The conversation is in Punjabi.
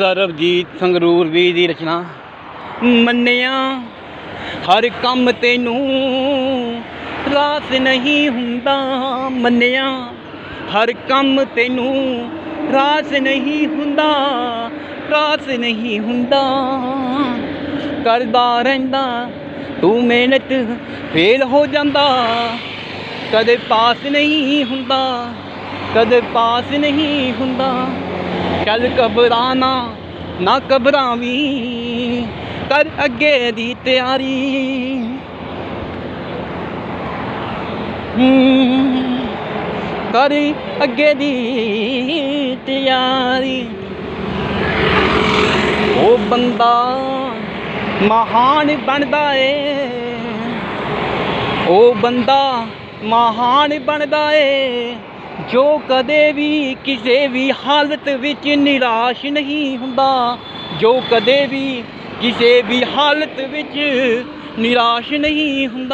ਸਰਬਜੀਤ ਸੰਗਰੂਰ ਵੀ ਦੀ ਰਚਨਾ। ਮੰਨਿਆ, ਹਰ ਕੰਮ ਤੈਨੂੰ ਰਾਸ ਨਹੀਂ ਹੁੰਦਾ। ਮੰਨਿਆ, ਹਰ ਕੰਮ ਤੈਨੂੰ ਰਾਸ ਨਹੀਂ ਹੁੰਦਾ। ਰਾਸ ਨਹੀਂ ਹੁੰਦਾ। ਕਰਦਾ ਰਹਿੰਦਾ, ਤੂੰ ਮਿਹਨਤ ਫੇਲ ਹੋ ਜਾਂਦਾ। ਕਦੇ ਪਾਸ ਨਹੀਂ ਹੁੰਦਾ, ਕਦੇ ਪਾਸ ਨਹੀਂ ਹੁੰਦਾ। ਚੱਲ ਘਬਰਾਣਾ ਨਾ ਘਬਰਾਵੀਂ ਕਰ ਅੱਗੇ ਦੀ ਤਿਆਰੀ। ਕਰ ਅੱਗੇ ਦੀ ਤਿਆਰੀ। ਉਹ ਬੰਦਾ ਮਹਾਨ ਬਣਦਾ ਏ। ਉਹ ਬੰਦਾ ਮਹਾਨ ਬਣਦਾ ਏ। ਜੋ ਕਦੇ ਵੀ ਕਿਸੇ ਵੀ ਹਾਲਤ ਵਿੱਚ ਨਿਰਾਸ਼ ਨਹੀਂ ਹੁੰਦਾ, ਜੋ ਕਦੇ ਵੀ ਕਿਸੇ ਵੀ ਹਾਲਤ ਵਿੱਚ ਨਿਰਾਸ਼ ਨਹੀਂ ਹੁੰਦਾ।